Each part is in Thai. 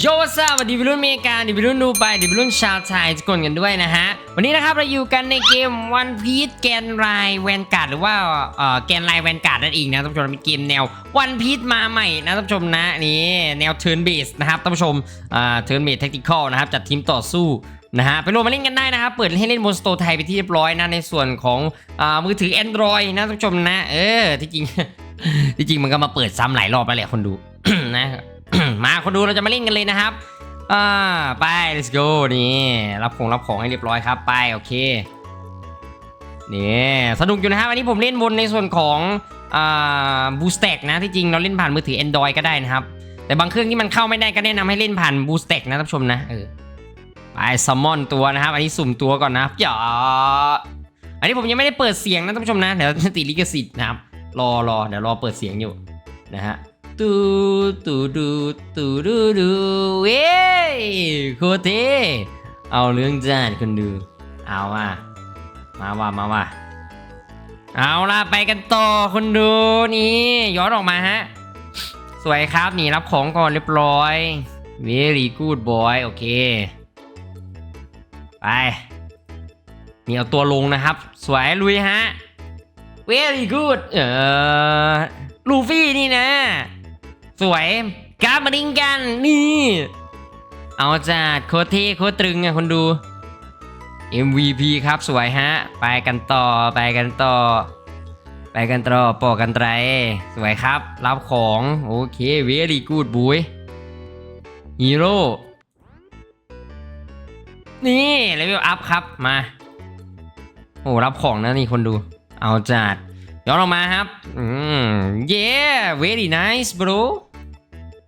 โยซาสวัสดีวิรุ่นเมกาดิวิรุ่นดูไปดิวิรุ่นชาวไทยทุกคนกันด้วยนะฮะ วันนี้นะครับเราอยู่กันในเกม One Piece แกนไรแวนการ์ดหรือว่าเอ่อแกนไรแวนการ์ดนั่นเองนะท่านผู้ชมเป็นเกมแนว One Piece มาใหม่นะท่านผู้ชมนะนี่แนว Turn Based นะครับท่านผู้ชมเอ่า Turn Based Tactical นะครับจัดทีมต่อสู้นะฮะไปโหลดมาเล่นกันได้นะครับ เปิดให้เล่นบนสโตร์ไทยไปที่เรียบร้อยนะในส่วนของอ่ามือถือ Android นะท่านผู้ชมนะ เออที่จริงที่จริงมันก็มาเปิดซ้ำหลายรอบแล้วแหละคนดูนะ มาคนดูเราจะมาเล่นกันเลยนะครับอ่าไป let's go นี่รับของรับของให้เรียบร้อยครับไปโอเคนี่สนุกอยู่นะครับวันนี้ผมเล่นบนในส่วนของอ่าบูสเต็กนะที่จริงเราเล่นผ่านมือถือ Android ก็ได้นะครับ แต่บางเครื่องที่มันเข้าไม่ได้ก็แนะนำให้เล่นผ่านบูสเต็กนะท่านผู้ชมนะเออไปซัมมอนตัวนะครับ อันนี้สุ่มตัวก่อนนะครับอย่าอันนี้ผมยังไม่ได้เปิดเสียงนะท่านผู้ชมนะเดี๋ยวติลิขสิทธิ์นะครับรอรอเดี๋ยวรอเปิดเสียงอยู่นะฮะ ตูตูดูตูดูดูเว้ยโคตรเทเอาเรื่องจัดคนดู เอาว่ะมาว่ะมาว่ะเอาล่ะไปกันต่อคนดูนี่ย้อนออกมาฮะ สวยครับนี่รับของก่อนเรียบร้อย very good boy โอเค ไป นี่เอาตัวลงนะครับ สวยลุยฮะ very good เออลูฟี่นี่นะ สวยกราบมาดิงกันนี่ เอาจัดโคตรเท่โคตรตรึงอะคนดู MVP ครับสวยฮะ ไปกันต่อไปกันต่อ ไปกันต่อปอกันไตร สวยครับ รับของโอเคเวลีกูดบุยฮีโร่นี่เลเวลอัพครับมาโอ้รับของนะนี่คนดู เอาจัดย้อนออกมาครับ อืม yeah very nice bro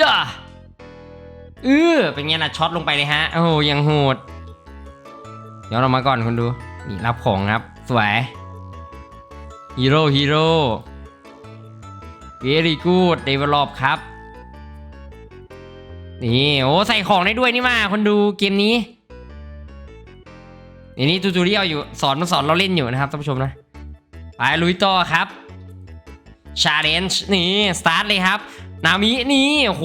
ย่าเออเป็นไงล่ะช็อตลงไปเลยฮะ โอ้ยังโหดย้อนออกมาก่อนคุณดู นี่รับของครับ สวยฮีโร่ฮีโร่ very good develop ครับ นี่โอ้ใส่ของได้ด้วยนี่มาคนดูเกมนี้นี่นี่จูจูที่เอาอยู่สอนมาสอนเราเล่นอยู่นะครับท่านผู้ชมนะ ไปลุยต่อครับ challenge นี่ สตาร์ทเลยครับ นามินี่โอ้โห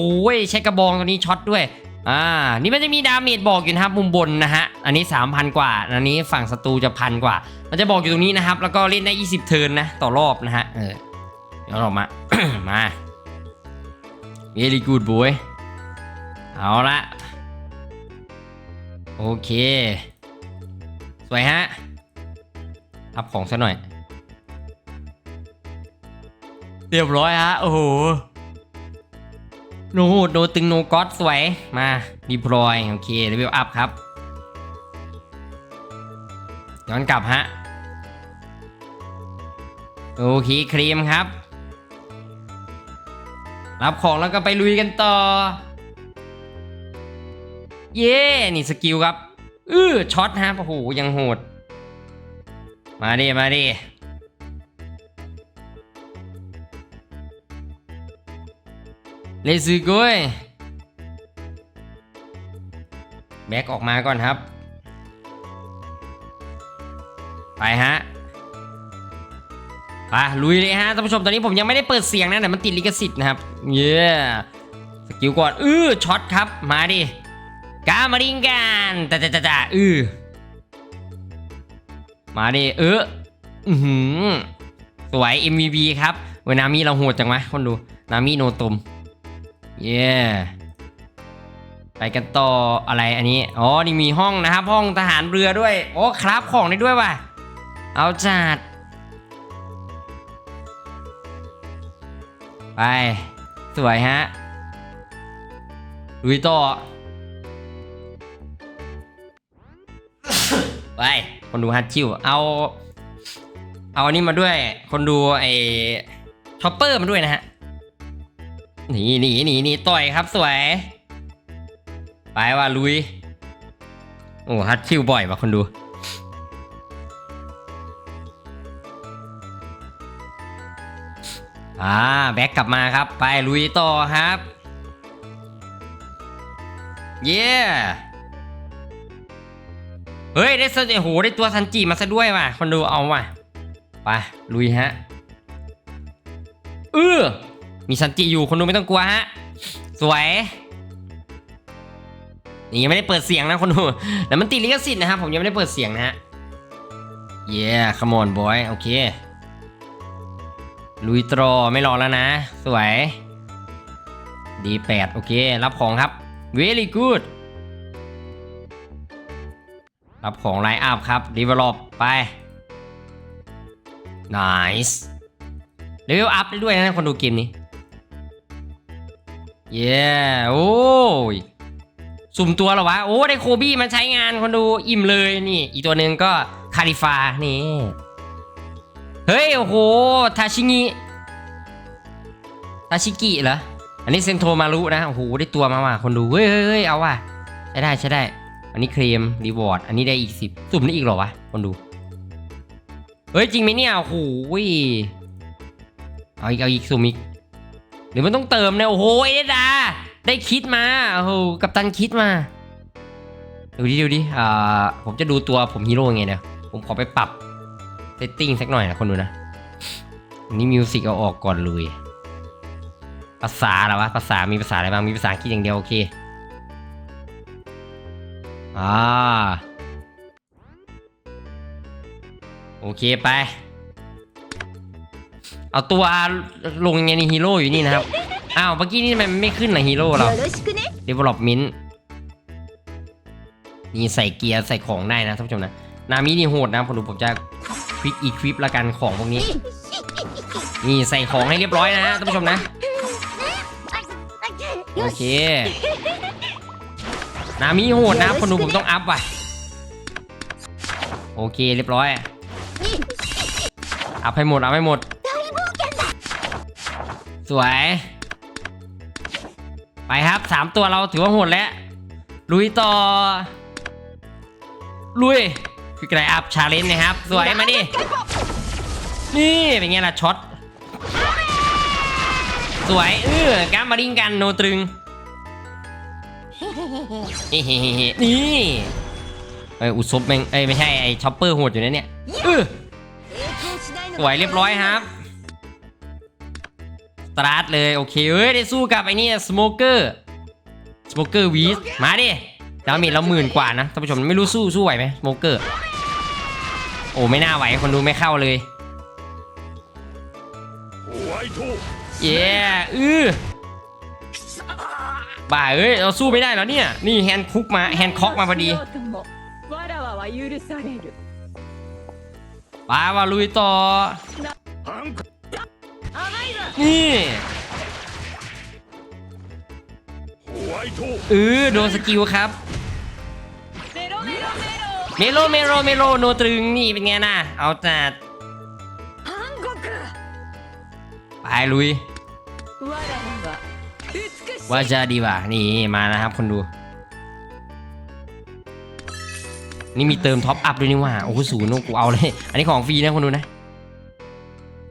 ใช้กระบองตัวนี้ช็อตด้วยอ่านี่มันจะมีดาเมจบอกอยู่นะครับมุมบนนะฮะอันนี้ 3,000 กว่า อันนี้ฝั่งศัตรูจะพันกว่า มันจะบอกอยู่ตรงนี้นะครับ แล้วก็เล่นได้ 20 เทิร์นนะ ต่อรอบนะฮะเออเดี๋ยวเรามา มา very good boy เอาละโอเค สวยฮะรับของซะหน่อย เรียบร้อยฮะโอ้โห โนโนตึงโนก็อดสวย มาดีพลอยโอเคเลเวลอัพครับ ย้อนกลับฮะ โอเคครีมครับ รับของแล้วก็ไปลุยกันต่อ เย้นี่สกิลครับ อื้อช็อตฮะโอ้โหยังโหด มาดิมาดิ เลซ s ก้ยแบ็กออกมาก่อนครับ ไปฮะไปลุยเลยฮะท่านผู้ชมตอนนี้ผมยังไม่ได้เปิดเสียงนะแต่มันติดลิขสิทธิ์นะครับ เย้สกิลก่อนอื้อช็อตครับมาดิกามาดิงกันจ้าจ้าจ้าอื้อมาดิเอออือหือสวย MVP ครับเวยนามิเราโหดจังวะคนดูนามิโนตุม เย้ไปกันต่ออะไรอันนี้ อ๋อ นี่มีห้องนะครับ ห้องทหารเรือด้วย โอ้ครับของได้ด้วยว่ะ เอาจัด ไป สวยฮะลุยต่อ ไป คนดูฮัตชิว เอา เอาอันนี้มาด้วย คนดูไอ้ชอปเปอร์มาด้วยนะฮะ หนีหนีหนีหนีต่อยครับสวย ไปว่าลุย โอ้ฮัดคิวบ่อยว่ะคนดูอ่าแบ็กกลับมาครับ ไปลุยต่อครับ เย้เฮ้ย ได้เซโอ้โหได้ตัวซันจิมาซะด้วยว่ะคนดูเอาว่ะไปลุยฮะเออ มีซันจิอยู่คนดูไม่ต้องกลัวฮะ สวย นี่ยังไม่ได้เปิดเสียงนะคนดูแต่มันติดลิขสิทธิ์นะครับผมยังไม่ได้เปิดเสียงนะฮะ เย้ come on boy โอเค ลุยตรอไม่รอแล้วนะ สวย ดีแปดโอเค รับของครับ very good รับของไลน์อัพครับ develop ไป nice เลเวลอัพได้ด้วยนะคนดูเกมนี้ เย้โอ้ยสุ่มตัวหรอวะ โอ้ ได้โคบี้มาใช้งานคนดูอิ่มเลยนี่ อีกตัวหนึ่งก็คาริฟา นี่ เฮ้ย โอ้โห ทาชิงิทาชิกิเหรอ อันนี้เซนโทมารุนะ โอ้โห ได้ตัวมาว่ะคนดู เฮ้ยเฮ้ยเฮ้ยเอาว่ะ ใช้ได้ใช้ได้ อันนี้เคลมรีวอร์ด อันนี้ได้อีกสิบสุ่มได้อีกหรอวะ คนดู เฮ้ย จริงไหมเนี่ย โอ้โหเอาอีกเอาอีกสุ่มอีก หรือมันต้องเติมเนี่ยโอ้โหเอเดดาได้คิดมาโอ้โหกับตันคิดมาดูดิดูดิอ่าผมจะดูตัวผมฮีโร่ไงเนี่ยผมขอไปปรับเซตติ้งสักหน่อยนะคนดูนะนนี้มิวสิกเอาออกก่อนเลยภาษาเหรอวะภาษามีภาษาอะไรบ้างมีภาษาอังกฤษอย่างเดียวโอเคอ่าโอเคไป เอาตัวลงในฮีโร่อยู่นี่นะครับ อ้าวเมื่อกี้นี่ทำไมมันไม่ขึ้นล่ะฮีโร่เราเดเวล็อปเมนต์นี่ใส่เกียร์ใส่ของได้นะท่านผู้ชมนะ นามินี่โหดนะผมดูผมจะควิกอีควิปละกันของพวกนี้ นี่ใส่ของให้เรียบร้อยนะท่านผู้ชมนะ โอเค นามิโหดนะคนดูผมต้องอัพว่ะ โอเคเรียบร้อยอัพให้หมดอัพให้หมด สวย ไปครับสามตัวเราถือว่าโหดแล้ว ลุยต่อ ลุยคือไกรอัพชาเลนจ์นะครับ สวยมาดิ นี่เป็นไงล่ะช็อต สวยเออกล้ามมาดิ้งกันโนตรึงเฮ้ๆๆนี่เอ้ยอุซบแม่งเอ้ยไม่ใช่ไอช็อปเปอร์โหดอยู่นะเนี่ยเออสวยเรียบร้อยครับ ตาร์ทเลยโอเคเอ้ยได้สู้กับไอ้นี่สโมเกอร์สโมเกอร์วีสมาดิดาเมจเราหมื่นกว่านะท่านผู้ชมไม่รู้สู้สู้ไหวไหมสโมเกอร์โอ้ไม่น่าไหวคนดูไม่เข้าเลยเย้อือบ่าเอ้ยเราสู้ไม่ได้แล้วเนี่ยนี่แฮนด์คุกมาแฮนด์คอกมาพอดีป้าว่าลุยต่อ นี่เออโดนสกิลครับเมโลเมโลเมโลโนตรึงนี่เป็นไงนะเอาจัดไปลุยว่าจะดีว่ะนี่มานะครับคนดู นี่มีเติมท็อปอัพด้วยนี่ว่าโอ้โหศูนย์กูเอาเลย อันนี้ของฟรีนะคนดูนะ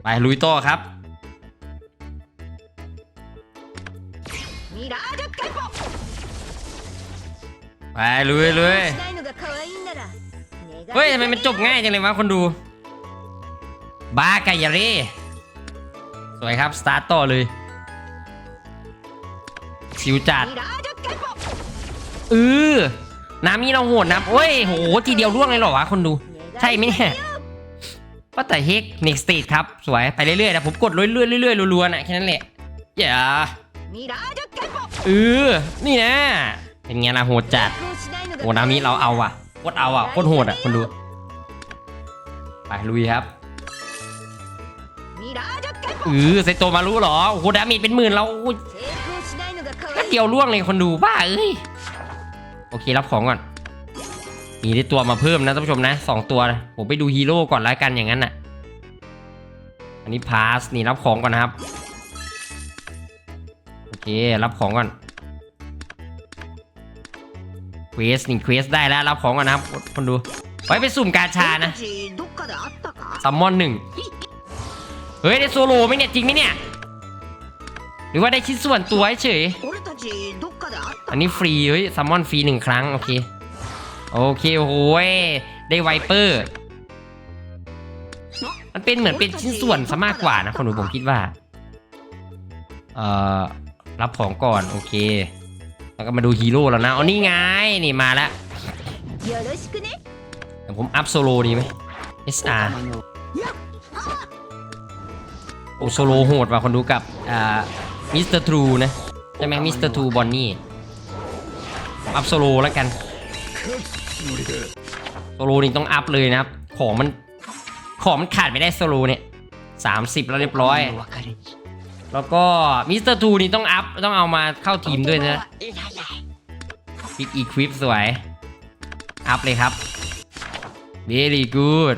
ไปลุยต่อครับ ไปลุยลุยเฮ้ยทำไมมันจบง่ายจังเลยวะคนดู บากายารีสวยครับ สตาร์ตต่อเลยชิวจัดเออน้ำนี่เราโหดนะเฮ้ยโหทีเดียวร่วงเลยเหรอวะคนดู ใช่ไหมเนี่ยก็แต่เฮกนิกสตีดครับ สวยไปเรื่อยๆนะผมกดเรื่อยๆเรื่อยๆรัวๆนะแค่นั้นแหละอย่าเออนี่นะ เป็นไงล่ะโหดจัดโอ้นามิเราเอาอะโคตรเอาอะโคตรโหดอะคนดู ไปลุยครับอือใส่ตัวมารู้หรอโอ้โหดามิเป็นหมื่นเราแค่เดียวล่วงเลยคนดูบ้าเอ้ยโอเครับของก่อน มีได้ตัวมาเพิ่มนะท่านผู้ชมนะสองตัวผมไปดูฮีโร่ก่อนแล้วกันอย่างนั้นน่ะ อันนี้พาสนี่รับของก่อนนะครับ โอเครับของก่อน ควสหนึ่เควสได้แล้วรับของก่อนนะครับคนดูไว้ไปสุ่มกาชานะซัมมอนหนึ่งเฮ้ย ได้โซโลไหมเนี่ยจริงไหมเนี่ยหรือว่าได้ชิ้นส่วนตัวเฉย อันนี้ฟรีเฮ้ยซัมมอนฟรีหนึ่งครั้ง โอเค โอเคโอ้ยได้ไวเปอร์ มันเป็นเหมือนเป็นชิ้นส่วนซะมากกว่านะคนดูผมคิดว่า เอ่อ รับของก่อน โอเค แล้วก็มาดูฮีโร่แล้วนะ เอานี่ไง นี่มาแล้วผมอัพโซโลดีไหม SR โอโซโลโหดว่ะคนดูกับอ่ามิสเตอร์ทรูนะใช่ไหมมิสเตอร์ทรูบอนนี่อัพโซโลแล้วกันโซโลนี่ต้องอัพเลยนะครับ ของมัน ของมันขาดไม่ได้โซโลเนี่ยสามสิบแล้วเรียบร้อย แล้วก็มิสเตอร์ทูนี่ต้องอัพต้องเอามาเข้าทีมด้วยนะพิกอีควิปสวย อัพเลยครับ very good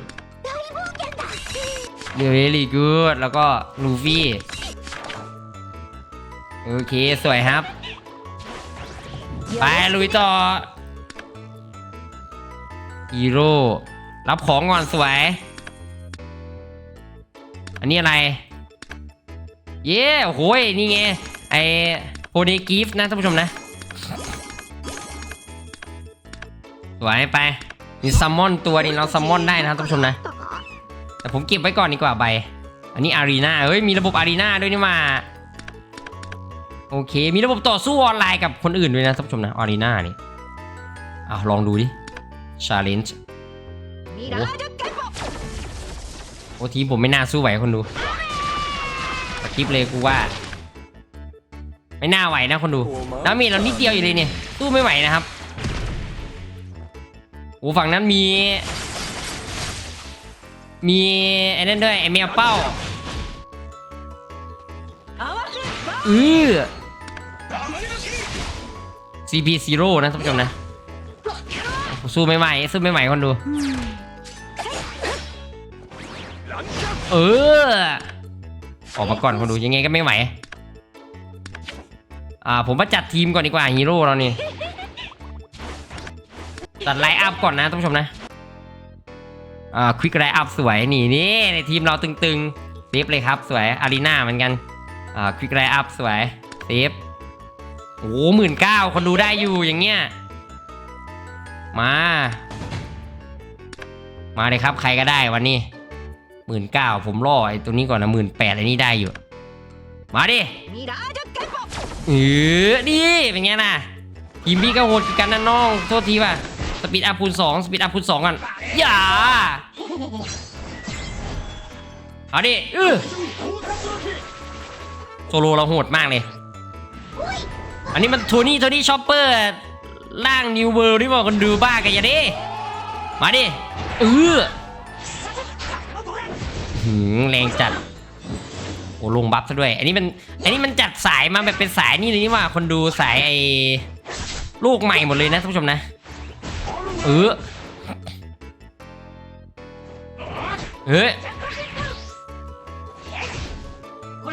very good แล้วก็ลูฟี่โอเค สวยครับ ไปลุยต่อฮีโร่รับของก่อนสวย อันนี้อะไร เย้โอ้ยนี่ไงไอโพเดกิฟนะท่านผู้ชมนะสวยไปนี่ซัมมอนตัวนี้เราซัมมอนได้นะท่านผู้ชมนะ แต่ผมเก็บไว้ก่อนดีกว่าใบ อันนี้อารีนาเฮ้ยมีระบบอารีนาด้วยนี่มาโอเค มีระบบต่อสู้ออนไลน์กับคนอื่นด้วยนะท่านผู้ชมนะอารีนานี่อะลองดูดิชาเลนจ์โอ้ทีผมไม่น่าสู้ไหวคนดู ลิปเลยกูว่า ไม่น่าไหวนะคนดูดาเมีเรานิดเดียวอยู่เลยเนี่ยตู้ไม่ไหวนะครับโอ้ฝั่งนั้นมี มีไอ้นั่นด้วยไอ้แมวเป้าอือ CP 0นะท่านผู้ชมนะสู้ไม่ไหวสู้ไม่ไหวคนดู เออ ออกมาก่อนคนดูยังไงก็ไม่ไหว อ่าผมมาจัดทีมก่อนดีกว่าฮีโร่เรานี่ตัดไลน์อัพก่อนนะท่านผู้ชมนะ อ่าควิกไลน์อัพสวยนี่นี่ในทีมเราตึงๆเซฟเลยครับสวยอารีนาเหมือนกัน อ่าควิกไลน์อัพสวยเซฟโอ้หมื่นเก้าคนดูได้อยู่อย่างเงี้ย มา มาเลยครับใครก็ได้วันนี้ หมื่นเก้าผมล่อไอ้ตัวนี้ก่อนนะหมื่นแปดไอ้นี่ได้อยู่ มาดิเออดีเป็นไงนะยิมพี่ก็โหดกันนะน้อง โทษทีว่ะสปีดอัพคูณสองสปีดอัพคูณสองกันอย่าเอาดิเออโซโลเราโหดมากเลย อันนี้มันโทนี่โทนี่ชอปเปอร์ล่างนิวเวิลด์ลที่บอกคนดูบ้ากันอย่าดิมาดิเออ หืมแรงจัด โอ้ลงบัฟซะด้วย อันนี้มัน อันนี้มันจัดสายมาแบบเป็นสายนี่เลยนี่ว่าคนดูสายไอ้ลูกใหม่หมดเลยนะท่านผู้ชมนะ เออเฮ้ย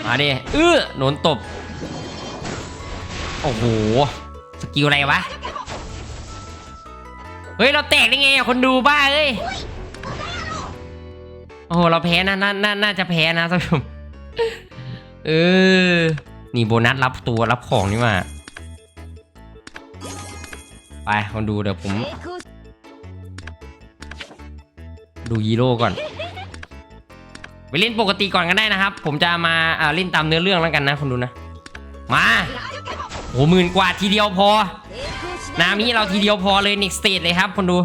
มาดิเออโดนตบ โอ้โห สกิลอะไรวะ เฮ้ย เราแตกได้ไงอะคนดูบ้าเอ้ย โอ้โหเราแพ้นะน่าน่าน่าจะแพ้นะท่านผู้ชมเออนี่โบนัสรับตัวรับของนี่มาไปคนดูเดี๋ยวผม ดูยีโร่ก่อนไปเล่นปกติก่อนก็ได้นะครับ ผมจะมาเล่นตามเนื้อเรื่องแล้วกันนะคนดูนะ มาโหหมื่นกว่าทีเดียวพอ นามิเราทีเดียวพอเลยนิกสเตทเลยครับคนดู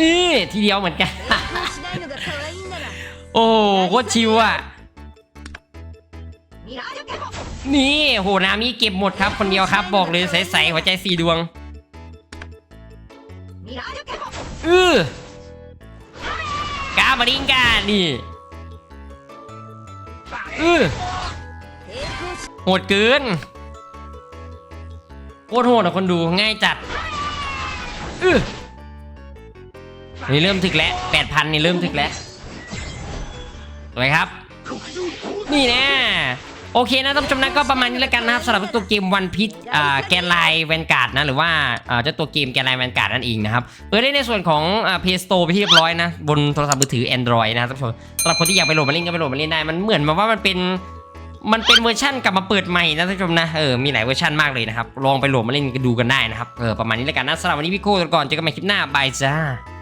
นี่ทีเดียวเหมือนกัน โอ้โหชิวอะ นี่โหนามิเก็บหมดครับ คนเดียวครับ บอกเลยใสๆหัวใจสี่ดวงอือกาบริงกานี่อือโหดเกินโคตรโหดนะคนดูง่ายจัดอือ นี่เริ่มถึกแล้วแปดพันนี่เริ่มถึกแล้วสวยครับ นี่แน่โอเคนะท่านผู้ชมนะก็ประมาณนี้แล้วกันนะครับสำหรับตัวเกมวันพิษแกนไลน์แวนการ์ดนะหรือว่าเจ้าตัวเกมแกนไลน์แวนการ์ดนั่นเองนะครับเออได้ในส่วนของเพย์สโตร์ไปที่เรียบร้อยนะบนโทรศัพท์มือถือ Android นะครับท่านผู้ชมสำหรับคนที่อยากไปโหลดมาเล่นก็ไปโหลดมาเล่นได้มันเหมือนแบบว่ามันเป็นมันเป็นเวอร์ชั่นกลับมาเปิดใหม่นะท่านผู้ชมนะเออมีหลายเวอร์ชันมากเลยนะครับลองไปโหลดมาเล่นกันดูกันได้นะครับเออประมาณนี้แล้วกันนะสำหรับวันนี้พี่โก้ตัวก่อนเจอกันใหม่คลิปหน้าบายจ้า